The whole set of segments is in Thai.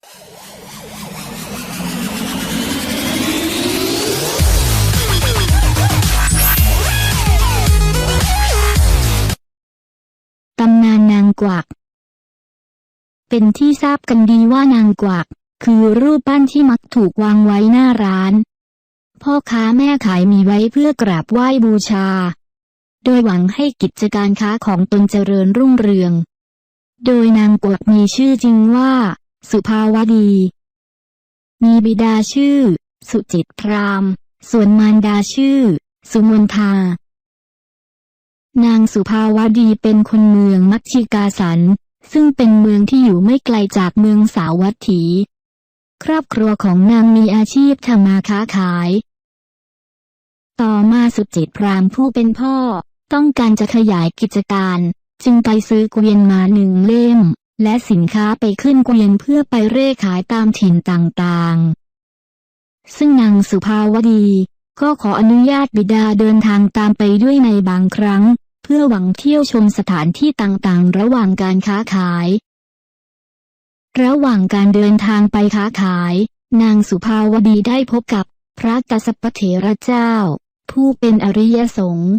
ตำนานนางกวัก เป็นที่ทราบกันดีว่านางกวัก คือรูปปั้นที่มักถูกวางไว้หน้าร้าน พ่อค้าแม่ขายมีไว้เพื่อกราบไหว้บูชา โดยหวังให้กิจการค้าของตนเจริญรุ่งเรือง โดยนางกวักมีชื่อจริงว่า สุภาวดี มีบิดาชื่อ สุจิตพราม ส่วนมารดาชื่อ สุมนทา นางสุภาวดีเป็นคนเมืองมัชชิกาสัน ซึ่งเป็นเมืองที่อยู่ไม่ไกลจากเมืองสาวัตถี ครอบครัวของนางมีอาชีพทำมาค้าขาย ต่อมาสุจิตพรามผู้เป็นพ่อ ต้องการจะขยายกิจการ จึงไปซื้อเกวียนมาหนึ่งเล่ม และสินค้าไปขึ้นเกวียนเพื่อไปเร่ขายตามถิ่นต่างๆ ซึ่งนางสุภาวดี ก็ขออนุญาตบิดาเดินทางตามไปด้วยในบางครั้ง เพื่อหวังเที่ยวชมสถานที่ต่างๆ ระหว่างการค้าขาย ระหว่างการเดินทางไปค้าขาย นางสุภาวดีได้พบกับพระกัสปเถระเจ้า ผู้เป็นอริยสงฆ์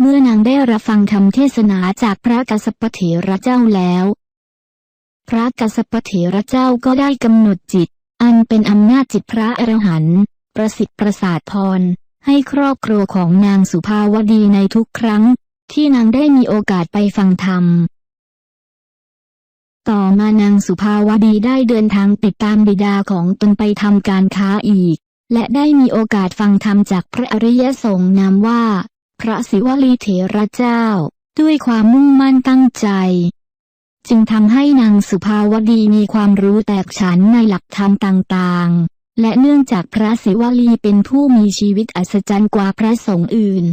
เมื่อนางได้รับฟังคำเทศนาจากพระกัสปเถระเจ้าแล้ว ระกัสปเถระเจ้าก็ได้กำหนดจิต อันเป็นอำนาจจิตพระอรหันต์ประสิทธิ์ประสาทพร ให้ครอบครัวของนางสุภาวดีในทุกครั้ง ที่นางได้มีโอกาสไปฟังธรรม ต่อมานางสุภาวดีได้เดินทางติดตามบิดาของตนไปทำการค้าอีก และได้มีโอกาสฟังธรรมจากพระอริยสงฆ์นามว่า พระศิวลีเถระเจ้า ด้วยความมุ่งมั่นตั้งใจ จึงทำให้นางสุภาวดีมีความรู้แตกฉานในหลักธรรมต่างๆ และเนื่องจากพระศิวลีเป็นผู้มีชีวิตอัศจรรย์กว่าพระสงฆ์อื่น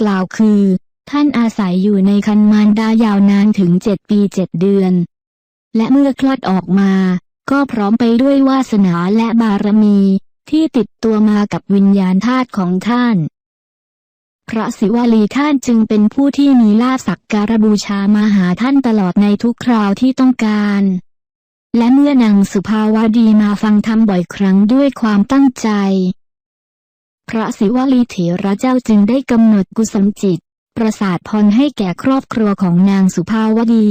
กล่าวคือ ท่านอาศัยอยู่ในคันมารดายาวนานถึงเจ็ดปีเจ็ดเดือน และเมื่อคลอดออกมา ก็พร้อมไปด้วยวาสนาและบารมี ที่ติดตัวมากับวิญญาณธาตุของท่าน พระศิวลีท่านจึงเป็นผู้ที่มีลาภสักการบูชามาหาท่านตลอดในทุกคราวที่ต้องการ และเมื่อนางสุภาวดีมาฟังธรรมบ่อยครั้งด้วยความตั้งใจ พระศิวลีเถระเจ้าจึงได้กำหนดกุศลจิต ประสาทพรให้แก่ครอบครัวของนางสุภาวดี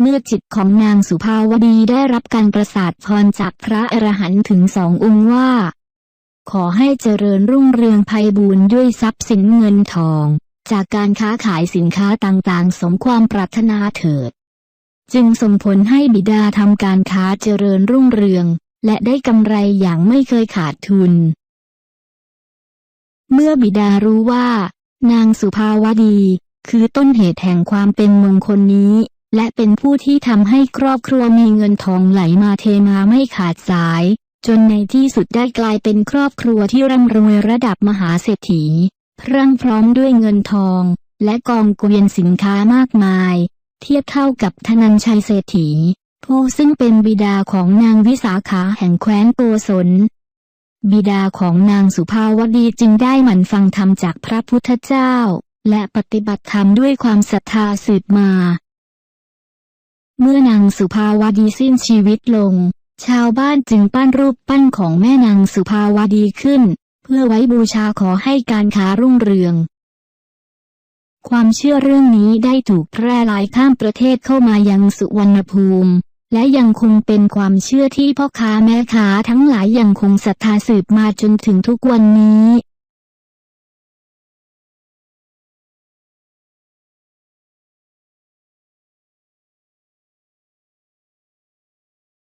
เมื่อจิตของนางสุภาวดีได้รับการประสาทพรจากพระอรหันต์ถึงสององค์ว่า ขอให้เจริญรุ่งเรืองไพบูรณ์ด้วยทรัพย์สินเงินทอง จากการค้าขายสินค้าต่างๆ สมความปรารถนาเถิด จึงส่งผลให้บิดาทำการค้าเจริญรุ่งเรือง และได้กำไรอย่างไม่เคยขาดทุน เมื่อบิดารู้ว่า นางสุภาวดี คือต้นเหตุแห่งความเป็นมงคลนี้ และเป็นผู้ที่ทำให้ครอบครัวมีเงินทองไหลมาเทมาไม่ขาดสาย จนในที่สุดได้กลายเป็นครอบครัวที่ร่ำรวยระดับมหาเศรษฐี พรั่งพร้อมด้วยเงินทอง และกองเกวียนสินค้ามากมาย เทียบเท่ากับธนัญชัยเศรษฐี ผู้ซึ่งเป็นบิดาของนางวิสาขาแห่งแคว้นโกศล บิดาของนางสุภาวดีจึงได้หมั่นฟังธรรมจากพระพุทธเจ้า และปฏิบัติธรรมด้วยความศรัทธาสืบมา เมื่อนางสุภาวดีสิ้นชีวิตลง ชาวบ้านจึงปั้นรูปปั้นของแม่นางสุภาวดีขึ้น เพื่อไว้บูชาขอให้การค้ารุ่งเรือง ความเชื่อเรื่องนี้ได้ถูกแพร่หลายข้ามประเทศเข้ามายังสุวรรณภูมิ และยังคงเป็นความเชื่อที่พ่อค้าแม่ค้าทั้งหลายยังคงศรัทธาสืบมาจนถึงทุกวันนี้